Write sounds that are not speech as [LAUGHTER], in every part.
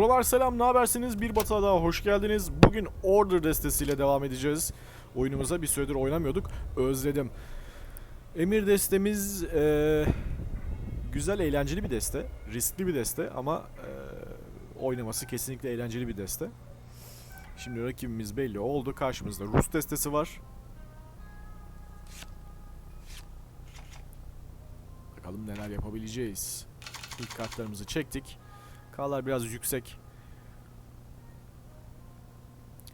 Buralar selam, ne habersiniz? Bir Batı'na daha hoş geldiniz. Bugün Order destesiyle devam edeceğiz. Oyunumuza bir süredir oynamıyorduk. Özledim. Emir destemiz eee, güzel, eğlenceli bir deste. Riskli bir deste ama eee, oynaması kesinlikle eğlenceli bir deste. Şimdi rakibimiz belli oldu. Karşımızda Rus destesi var. Bakalım neler yapabileceğiz. İlk kartlarımızı çektik. K'lar biraz yüksek.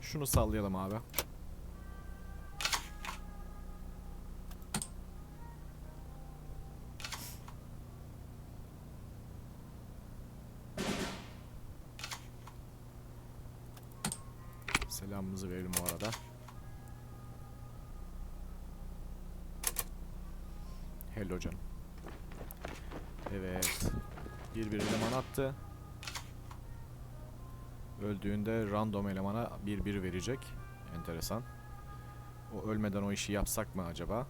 Şunu sallayalım abi. Selamımızı verelim o arada. Hello canım. Evet. Bir bir eleman attı. Öldüğünde random elemana bir bir verecek. Enteresan. O ölmeden o işi yapsak mı acaba?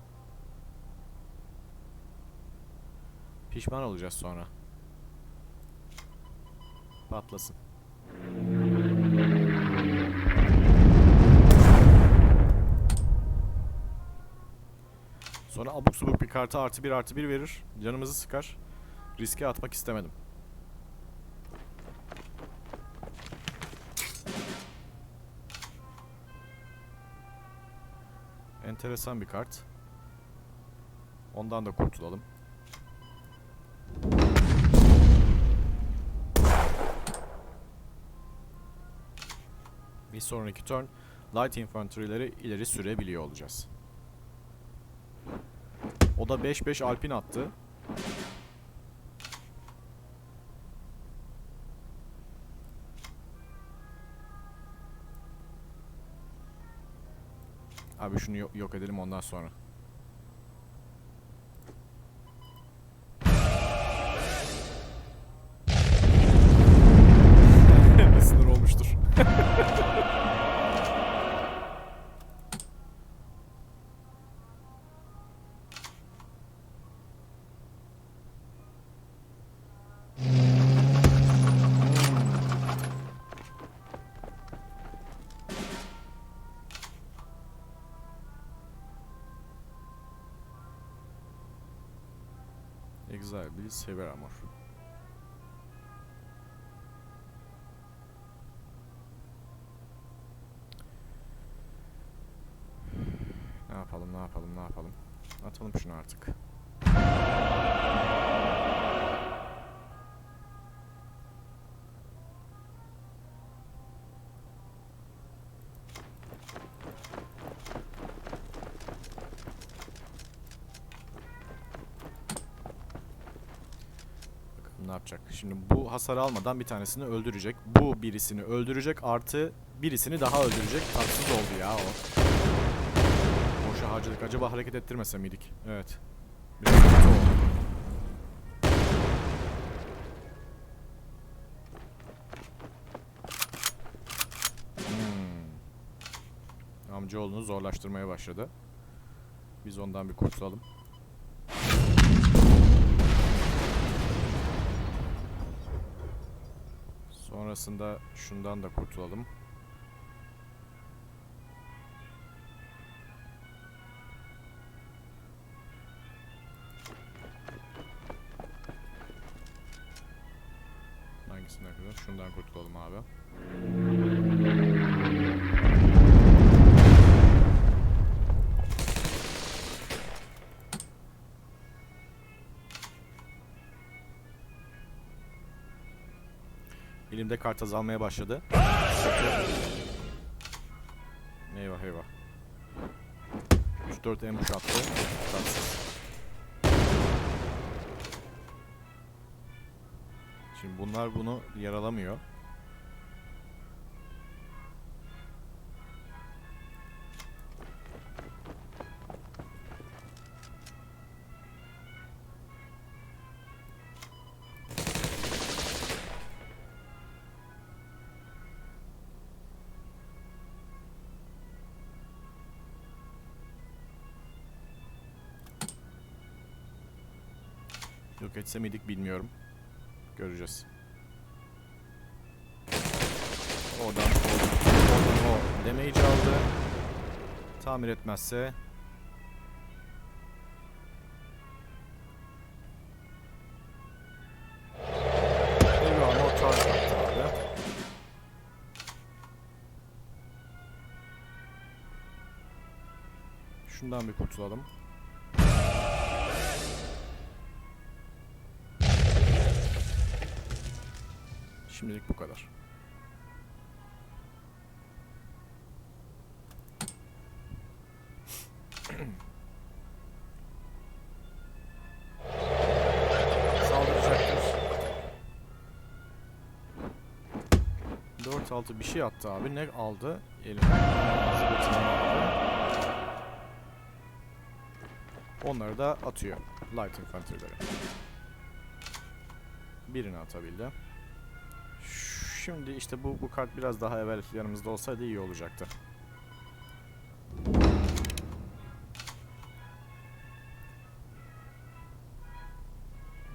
Pişman olacağız sonra. Patlasın. Sonra abuk subuk bir kartı artı bir artı bir verir. Canımızı sıkar. Riske atmak istemedim. Enteresan bir kart. Ondan da kurtulalım. Bir sonraki turn Light Infantry'leri ileri sürebiliyor olacağız. O da 5-5 Alpin attı. Abi şunu yo- yok edelim ondan sonra. Exile bir sever amor. Ne yapalım, ne yapalım, ne yapalım? Atalım şunu artık. Şimdi bu hasar almadan bir tanesini öldürecek. Bu birisini öldürecek artı birisini daha öldürecek. Tatsız oldu ya o. Boşa harcadık. Acaba hareket ettirmese miydik? Evet. Biraz kötü oldu. Hmm. Amcaoğlunu zorlaştırmaya başladı. Biz ondan bir kurtulalım. Sonrasında şundan da kurtulalım. Hangisinden kadar? Şundan kurtulalım abi. Elimde kart azalmaya başladı. Eyvah eyvah. 3-4 ambush attı. Tatsız. Şimdi bunlar bunu yaralamıyor. Yok etse miydik bilmiyorum. Göreceğiz. Oradan, oradan, o damage aldı. Tamir etmezse. Şundan bir kurtulalım. Şimdilik bu kadar. Saldıracaktır. 4-6 bir şey attı abi. Ne aldı? Aldı. Onları da atıyor. Light Infantry'leri. Birini atabildi. Şimdi işte bu bu kart biraz daha evvel yanımızda olsaydı iyi olacaktı.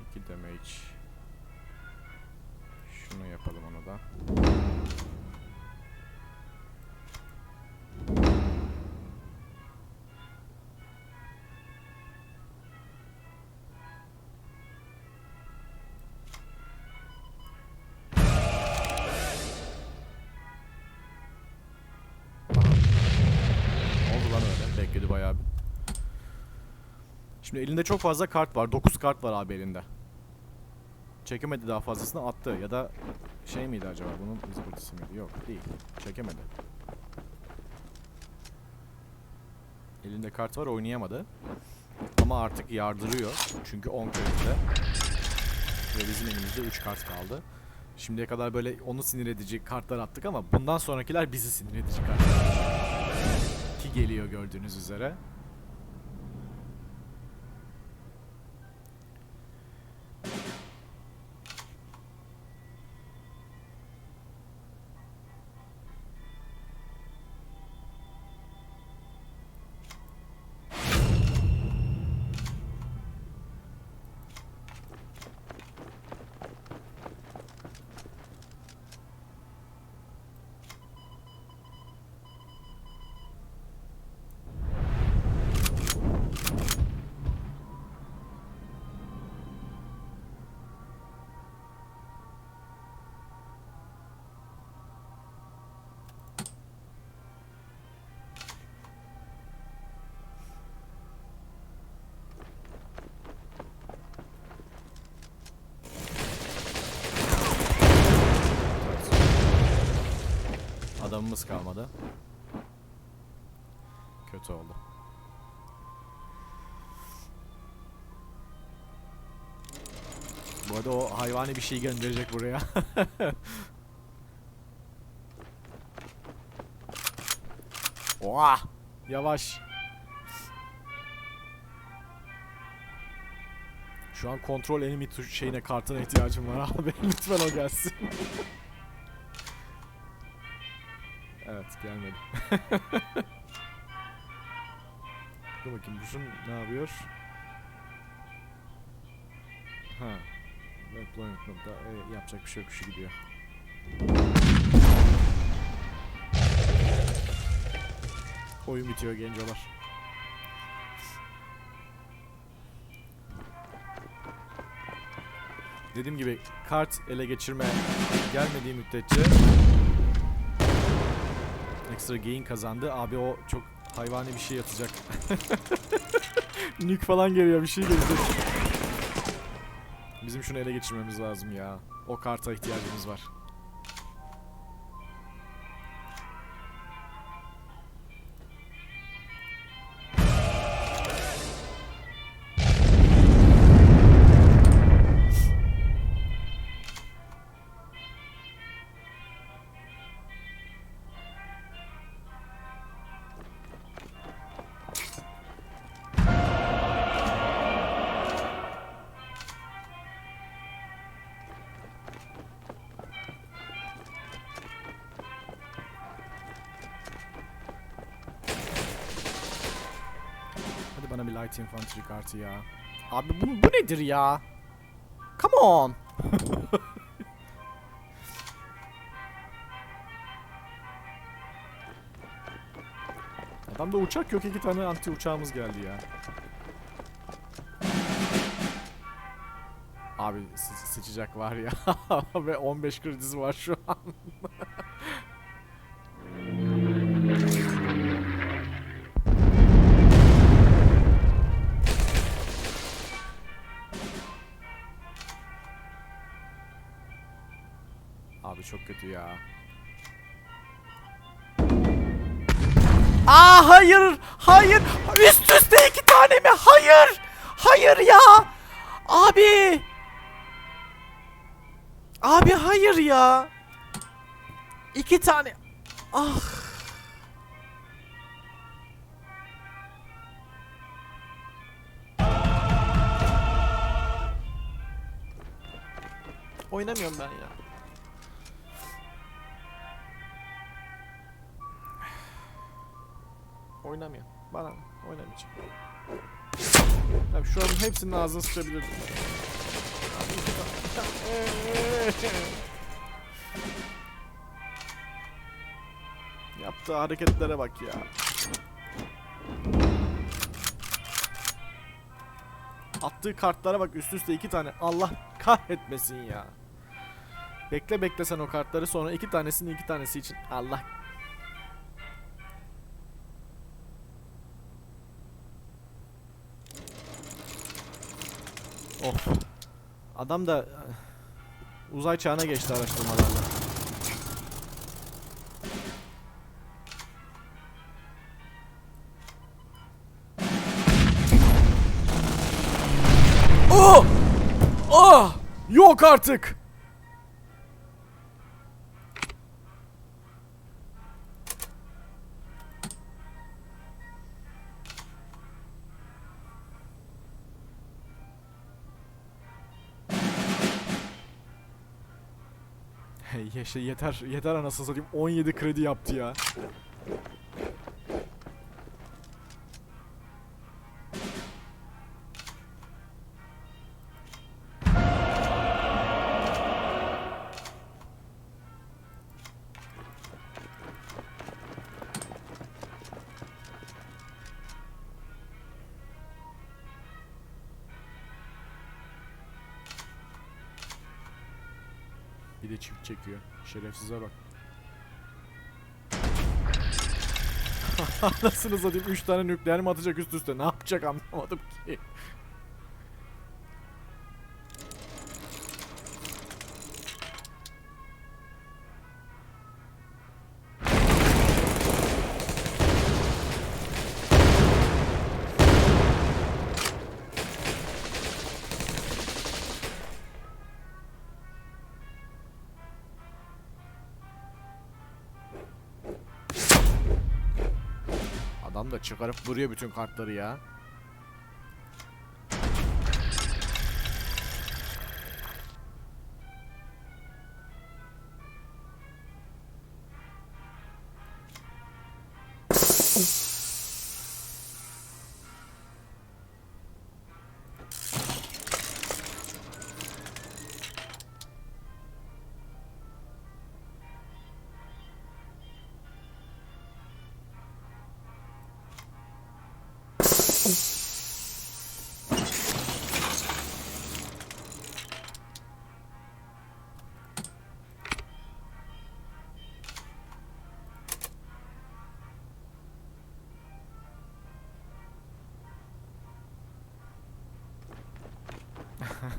İki damage. Şunu yapalım onu da. Şimdi elinde çok fazla kart var. 9 kart var abi elinde. Çekemedi daha fazlasını attı ya da şey miydi acaba bunun zıbırtısı mıydı? Yok değil. Çekemedi. Elinde kart var oynayamadı. Ama artık yardırıyor. Çünkü 10 kredide. Ve bizim elimizde 3 kart kaldı. Şimdiye kadar böyle onu sinir edici kartlar attık ama bundan sonrakiler bizi sinir edici kartlar. Ki geliyor gördüğünüz üzere. Adamımız kalmadı. Kötü oldu. Bu arada o hayvani bir şey gönderecek buraya. [LAUGHS] Oha! Yavaş. Şu an kontrol enemy tuş şeyine kartına ihtiyacım var abi. [LAUGHS] Lütfen o gelsin. [LAUGHS] evet gelmedi. [LAUGHS] Dur bakayım bu şun ne yapıyor? Ha. Deployment nokta. E, yapacak bir şey yok şu gidiyor. Oyun bitiyor gencolar. Dediğim gibi kart ele geçirme gelmediği müddetçe ekstra gain kazandı. Abi o çok hayvani bir şey yatacak. [LAUGHS] Nuke falan geliyor bir şey gelecek. Bizim şunu ele geçirmemiz lazım ya. O karta ihtiyacımız var. bir light infantry kartı ya. Abi bu, bu nedir ya? Come on. [LAUGHS] Adamda uçak yok iki tane anti uçağımız geldi ya. Abi sıçacak var ya [LAUGHS] ve 15 kredisi var şu an. [LAUGHS] çok kötü ya. Aa hayır! Hayır! Üst üste iki tane mi? Hayır! Hayır ya! Abi! Abi hayır ya! İki tane... Ah! Oynamıyorum ben ya. Oynamıyor. Bana ne? oynamayacağım. Tabii şu an hepsinin ağzını sıçabilirdim. [LAUGHS] Yaptığı hareketlere bak ya. Attığı kartlara bak üst üste iki tane. Allah kahretmesin ya. Bekle bekle sen o kartları sonra iki tanesini iki tanesi için. Allah Of. Adam da eh, uzay çağına geçti araştırmalarla. Oh! Ah! Yok artık. Yeter yeter anasını satayım 17 kredi yaptı ya. De çift çekiyor. Şerefsize bak. Anasını satayım 3 tane nükleer mi atacak üst üste? Ne yapacak anlamadım ki. Da çıkarıp duruyor bütün kartları ya.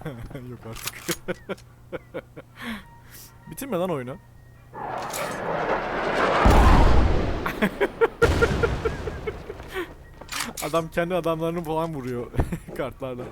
[LAUGHS] Yok artık. [LAUGHS] Bitirme lan oyunu. [LAUGHS] Adam kendi adamlarını falan vuruyor kartlarla.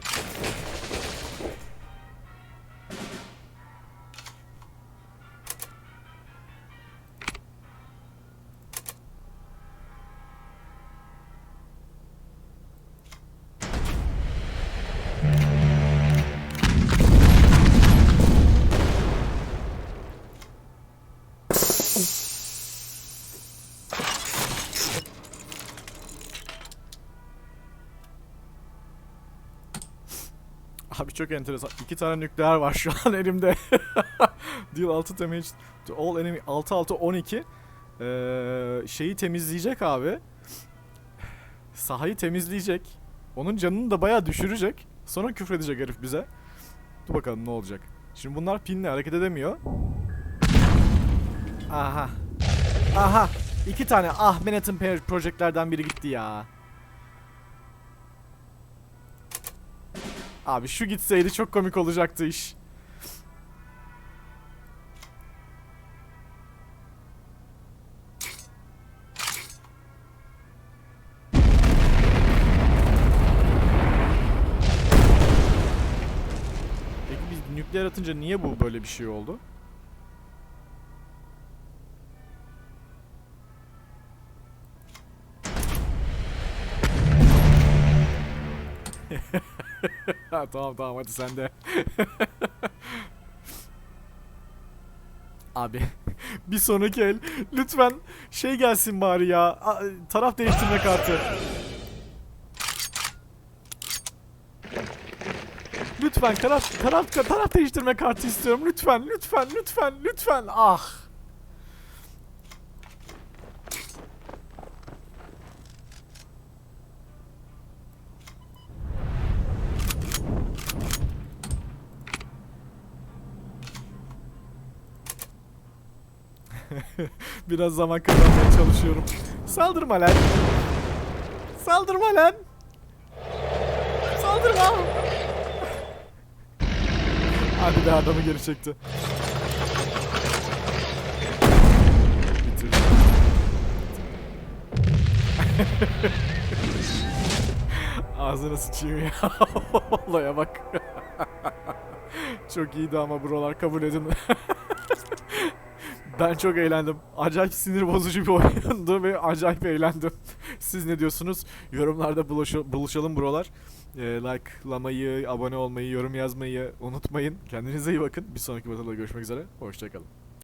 Çok enteresan. İki tane nükleer var şu an [LAUGHS] elimde. Deal 6 damage to all enemy 6 6 12. Ee, şeyi temizleyecek abi. sahayı temizleyecek. Onun canını da bayağı düşürecek. Sonra küfredecek herif bize. Dur bakalım ne olacak. Şimdi bunlar pinle hareket edemiyor. Aha. Aha. İki tane ah Manhattan Project'lerden biri gitti ya. Abi şu gitseydi çok komik olacaktı iş. Peki biz nükleer atınca niye bu böyle bir şey oldu? [LAUGHS] tamam tamam hadi sen de. [LAUGHS] Abi [LAUGHS] bir sonraki el lütfen şey gelsin bari ya taraf değiştirme kartı. Lütfen taraf taraf taraf değiştirme kartı istiyorum lütfen lütfen lütfen lütfen ah. Biraz zaman kazanmaya çalışıyorum. Saldırma lan. Saldırma lan. Saldırma. Hadi be adamı geri çekti. Bitirdi. Ağzına sıçayım ya. [LAUGHS] Olaya bak. çok iyiydi ama buralar kabul edin. [LAUGHS] ben çok eğlendim. Acayip sinir bozucu bir oyundu ve acayip eğlendim. [LAUGHS] Siz ne diyorsunuz? Yorumlarda buluşa- buluşalım buralar. Ee, likelamayı, abone olmayı, yorum yazmayı unutmayın. Kendinize iyi bakın. Bir sonraki batıda görüşmek üzere. Hoşçakalın.